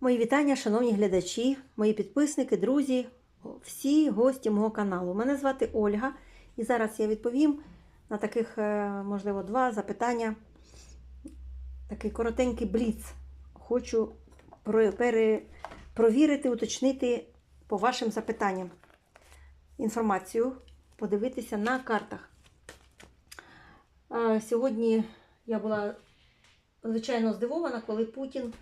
Мої вітання, шановні глядачі, мої підписники, друзі, всі гості мого каналу. Мене звати Ольга, і зараз я відповім на таких, е, можливо, два запитання. Такий коротенький бліц. Хочу пере- провірити, уточнити по вашим запитанням інформацію, подивитися на картах. Е, Сьогодні я була звичайно здивована, коли Путін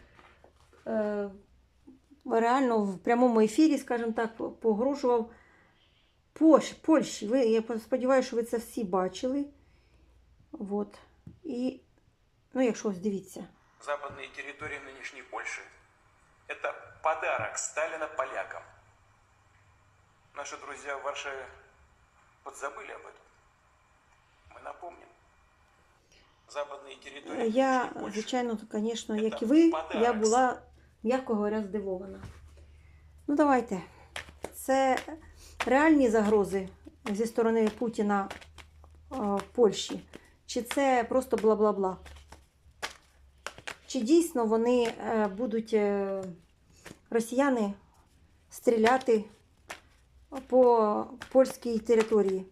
реально в прямому ефірі, скажімо так, погрожував Пош, Польщі. Ви, я сподіваюся, що ви це всі бачили. От. І, ну, якщо ось дивіться. Западные территории нынешней Польши – это подарок Сталина полякам. Наши друзья в Варшаве подзабыли об этом. Мы напомним. Западные территории Я, нынешней Польши звичайно, звісно, Це як і ви, я подарок. була, м'яко говоря, здивована. Ну, давайте. Це реальні загрози зі сторони Путіна е, Польщі, чи це просто бла-бла-бла? Чи дійсно вони е, будуть е, росіяни стріляти по польській території?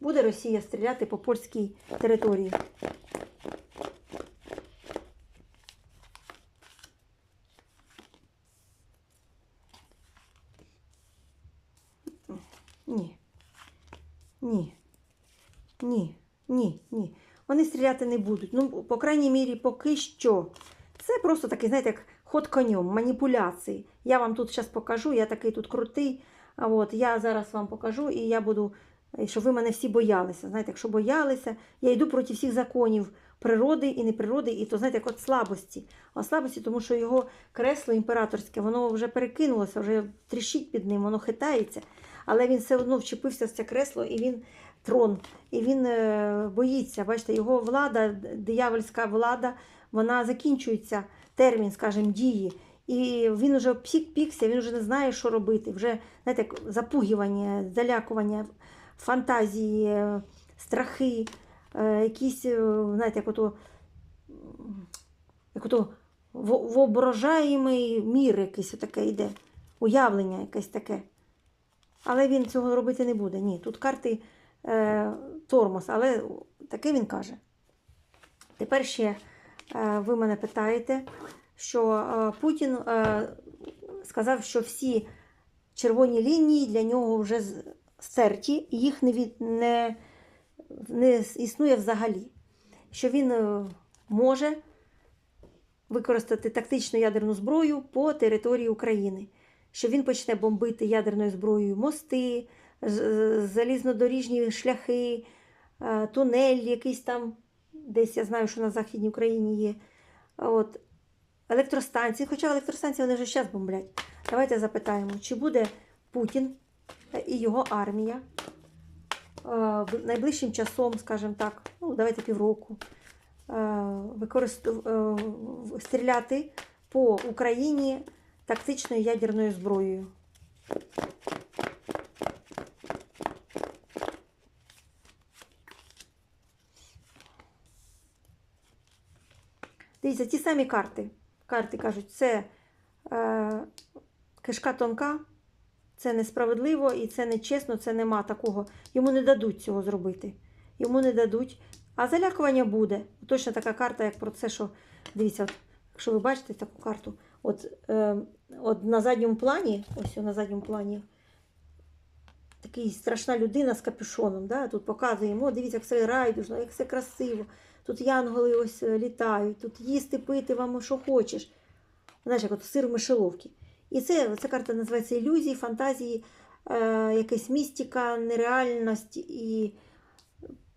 Буде Росія стріляти по польській території? Ні. Ні. Ні. Ні. Ні. Вони стріляти не будуть. Ну, по крайній мірі, поки що. Це просто такий, знаєте, як ход конем, маніпуляції. Я вам тут зараз покажу, я такий тут крутий. А от я зараз вам покажу, і я буду, е, щоб ви мене всі боялися. Знаєте, якщо боялися, я йду проти всіх законів природи і неприроди, і то, знаєте, як от слабості. А слабості, тому що його кресло імператорське, воно вже перекинулося, вже тріщить під ним, воно хитається. Але він все одно вчепився в це кресло, і він трон, і він е, боїться. Бачите, його влада, диявольська влада, вона закінчується термін, скажімо, дії. І він вже пік-пікся, він вже не знає, що робити. Вже знаєте, запугування, залякування, фантазії, е, страхи, е, якісь, знаєте, як ото, як ото воображаємий мір якийсь таке йде, уявлення якесь таке. Але він цього робити не буде. Ні, тут карти е, тормоз, але таке він каже. Тепер ще е, ви мене питаєте, що е, Путін е, сказав, що всі червоні лінії для нього вже стерті, і їх не, від, не, не існує взагалі. Що він е, може використати тактичну ядерну зброю по території України, що він почне бомбити ядерною зброєю мости, залізнодоріжні шляхи, е, тунель якийсь там, десь я знаю, що на Західній Україні є. От. Електростанції, хоча електростанції вони вже зараз бомблять. Давайте запитаємо, чи буде Путін і його армія е, найближчим часом, скажімо так, ну, давайте півроку, е, використ- е, стріляти по Україні тактичною ядерною зброєю. Дивіться, ті самі карти. Карти кажуть, це е, кишка тонка, це несправедливо і це нечесно, це нема такого. Йому не дадуть цього зробити. Йому не дадуть. А залякування буде. Точно така карта, як про це, що дивіться, от, якщо ви бачите таку карту, от, е, от на задньому плані, ось на задньому плані, такий страшна людина з капюшоном. Да? Тут показуємо, дивіться, як все райдужно, як все красиво. Тут янголи ось е, літають, тут їсти, пити вам що хочеш. Знаєш, як от сир в мишеловці. І це, ця карта називається ілюзії, фантазії, е, якась містика, нереальність і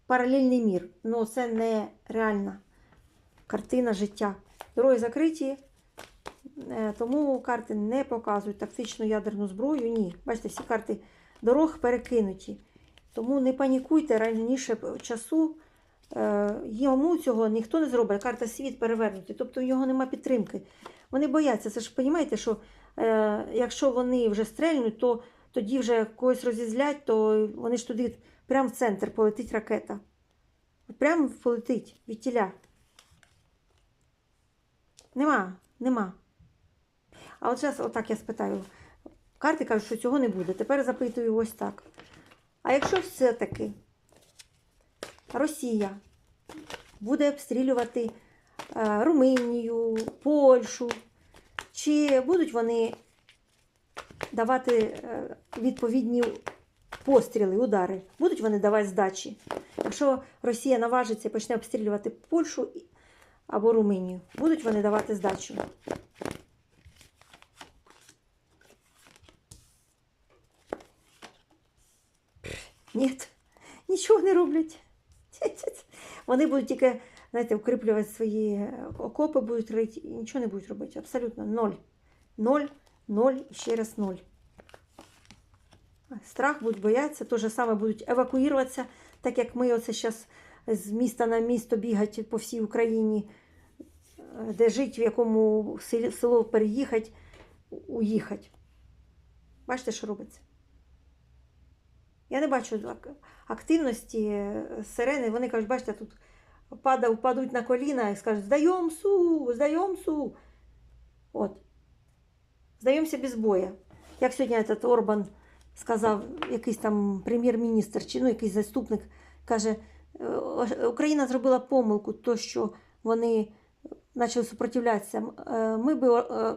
паралельний мір. Ну, це не реальна картина життя. Дороги закриті, тому карти не показують тактичну ядерну зброю. Ні. Бачите, всі карти дорог перекинуті. Тому не панікуйте раніше часу. Е, Йому цього ніхто не зробить. Карта світ перевернути. Тобто в нього нема підтримки. Вони бояться. Це ж розумієте, що е, якщо вони вже стрельнуть, то тоді вже когось розізлять, то вони ж туди прямо в центр полетить ракета. Прямо полетить від тіля. Нема, нема. А от зараз, отак я спитаю. Карти кажуть, що цього не буде. Тепер запитую ось так. А якщо все-таки Росія буде обстрілювати е, Румунію, Польщу, чи будуть вони давати е, відповідні постріли, удари? Будуть вони давати здачі? Якщо Росія наважиться і почне обстрілювати Польщу або Румунію, будуть вони давати здачу? Ні, нічого не роблять. Вони будуть тільки, знаєте, укріплювати свої е, окопи, будуть рити і нічого не будуть робити. Абсолютно ноль. Ноль, ноль і ще раз ноль. Страх будуть боятися, то же саме будуть евакуюватися, так як ми оце зараз з міста на місто бігати по всій Україні, е, де жити, в якому село переїхати, уїхати. Бачите, що робиться? Я не бачу активності е, сирени. Вони кажуть, бачите, тут пада, впадуть на коліна і скажуть, здаємо су, здаємо су. От. Здаємося без боя. Як сьогодні этот Орбан сказав, якийсь там прем'єр-міністр чи ну, якийсь заступник, каже, «Е, Україна зробила помилку, то що вони почали супротивлятися. Е, Ми би, е,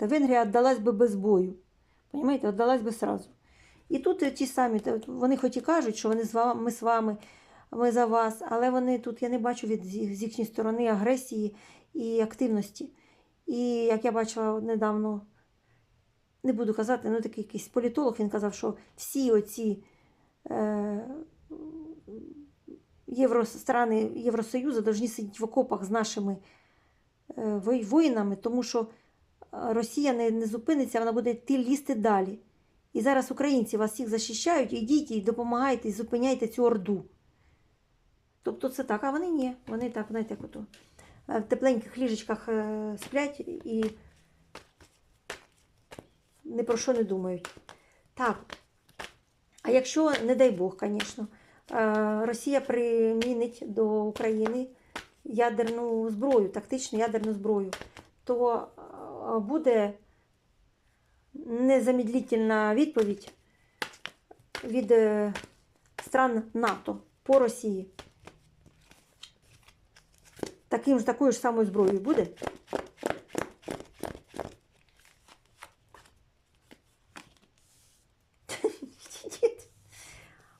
е, Венгрія віддалась би без бою. Понимаєте, віддалась би сразу. І тут е, ті самі, вони хоч і кажуть, що вони з вами, ми з вами, ми за вас, але вони тут, я не бачу від з їхньої сторони агресії і активності. І як я бачила недавно, не буду казати, ну такий якийсь політолог, він казав, що всі оці е, євространи Євросоюзу повинні сидіти в окопах з нашими е, воїнами, тому що Росія не, не зупиниться, вона буде йти лізти далі. І зараз українці вас всіх захищають, ідіть і допомагайте, і зупиняйте цю орду. Тобто це так, а вони ні. Вони так, знаєте, як ото, е, в тепленьких ліжечках е, сплять і ні про що не думають. Так. А якщо, не дай Бог, звісно, е, Росія примінить до України ядерну зброю, тактичну ядерну зброю, то буде незамедлительна відповідь від е, стран НАТО по Росії. Таким ж такою ж самою зброєю буде?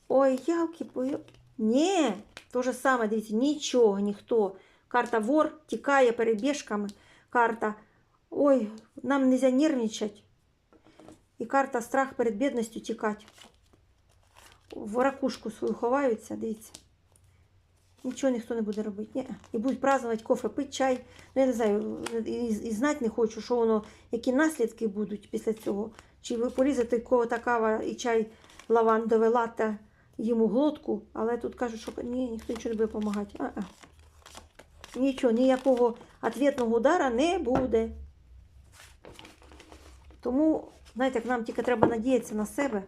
Ой, ялки пою. Ні, то же саме, дивіться, нічого, ніхто. Карта вор тікає перебіжками. Карта. Ой, нам не можна нервничати. І карта страх перед бідністю тікати. В ракушку свою ховаються, дивіться. Нічого ніхто не буде робити. Ні. І будуть празднувати кофе, пити чай. Ну, я не знаю, і, і знати не хочу, що воно, які наслідки будуть після цього. Чи ви полізете кого-то кава і чай лавандове латте йому глотку, але тут кажуть, що ні, ніхто нічого не буде допомагати. А-а. Нічого, ніякого відповідного удара не буде. Тому, знаєте, нам тільки треба надіятися на себе.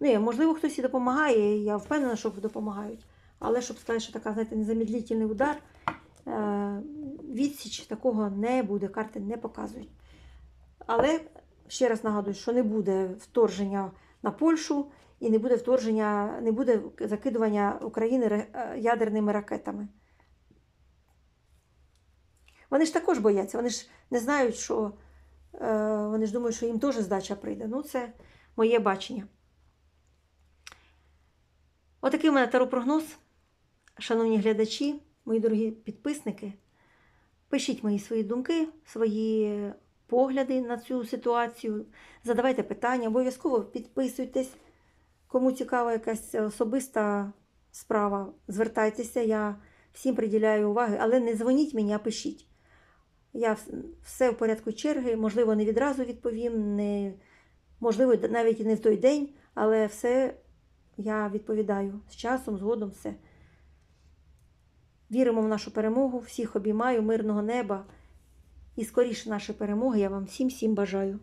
Ну, є, можливо, хтось і допомагає, і я впевнена, що допомагають. Але щоб сказати, що така, знаєте, незамедлительний удар, е, відсіч такого не буде, карти не показують. Але ще раз нагадую, що не буде вторження на Польщу і не буде вторження, не буде закидування України е, ядерними ракетами. Вони ж також бояться, вони ж не знають, що вони ж думають, що їм теж здача прийде. Ну, це моє бачення. Отакий у мене таропрогноз. Шановні глядачі, мої дорогі підписники. Пишіть мої свої думки, свої погляди на цю ситуацію. Задавайте питання, обов'язково підписуйтесь. Кому цікава якась особиста справа, звертайтеся, я всім приділяю уваги, але не дзвоніть мені, а пишіть. Я все в порядку черги, можливо, не відразу відповім, не, можливо, навіть і не в той день, але все я відповідаю з часом, згодом все. Віримо в нашу перемогу, всіх обіймаю, мирного неба і скоріше нашої перемоги я вам всім всім бажаю.